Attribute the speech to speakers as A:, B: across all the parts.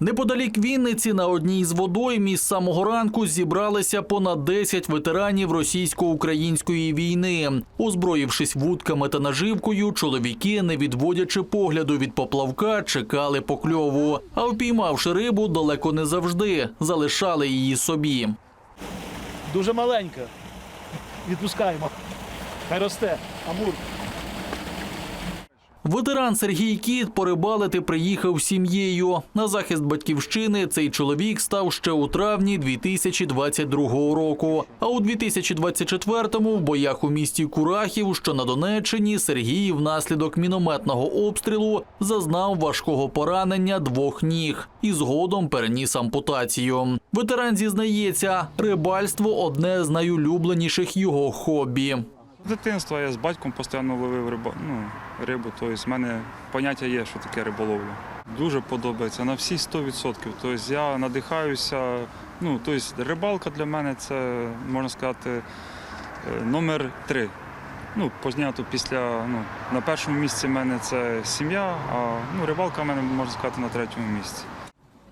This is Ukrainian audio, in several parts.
A: Неподалік Вінниці на одній з водойм із самого ранку зібралися понад 10 ветеранів російсько-української війни. Озброївшись вудками та наживкою, чоловіки, не відводячи погляду від поплавка, чекали покльову. А впіймавши рибу, далеко не завжди залишали її собі.
B: Дуже маленька. Відпускаємо. Хай росте. Амур.
A: Ветеран Сергій Кіт порибалити приїхав сім'єю. На захист батьківщини цей чоловік став ще у травні 2022 року. А у 2024-му в боях у місті Курахів, що на Донеччині, Сергій внаслідок мінометного обстрілу зазнав важкого поранення двох ніг і згодом переніс ампутацію. Ветеран зізнається, рибальство одне з найулюбленіших його хобі.
C: Дитинства я з батьком постійно ловив рибу, ну, рибу, тобто в мене поняття є, що таке риболовля. Дуже подобається на всі 100%. Тобто я надихаюся. Ну, тобто рибалка для мене це, можна сказати, е, номер три. Ну, познято після, ну, на першому місці в мене це сім'я, а ну, рибалка в мене, можна сказати, на третьому місці.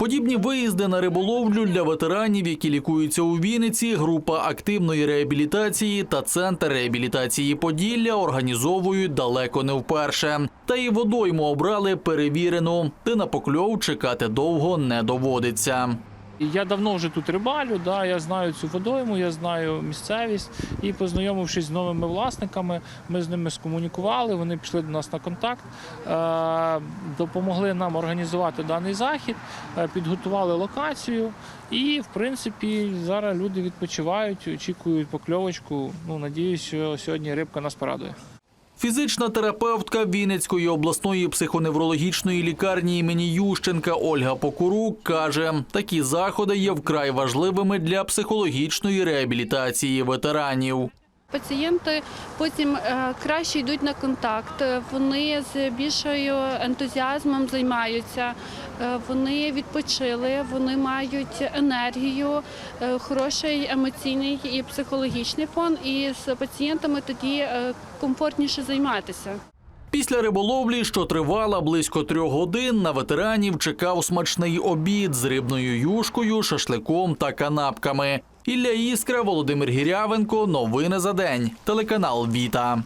A: Подібні виїзди на риболовлю для ветеранів, які лікуються у Вінниці, група активної реабілітації та центр реабілітації Поділля організовують далеко не вперше. Та і водойму обрали перевірену, Ти на покльов чекати довго не доводиться.
D: Я давно вже тут рибалю, да, я знаю цю водойму, я знаю місцевість. І познайомившись з новими власниками, ми з ними скомунікували, вони пішли до нас на контакт, е, допомогли нам організувати даний захід, е, підготували локацію. І, в принципі, зараз люди відпочивають, очікують покльовочку. Ну, надіюсь, що сьогодні рибка нас порадує.
A: Фізична терапевтка Вінницької обласної психоневрологічної лікарні імені Ющенка Ольга Покурук каже, такі заходи є вкрай важливими для психологічної реабілітації ветеранів.
E: Пацієнти потім е, краще йдуть на контакт, вони з більшою ентузіазмом займаються, е, вони відпочили, вони мають енергію, е, хороший емоційний і психологічний фон, і з пацієнтами тоді комфортніше займатися.
A: Після риболовлі, що тривала близько трьох годин, на ветеранів чекав смачний обід з рибною юшкою, шашликом та канапками. Ілля Іскра, Володимир Гірявенко. Новини за день. Телеканал Віта.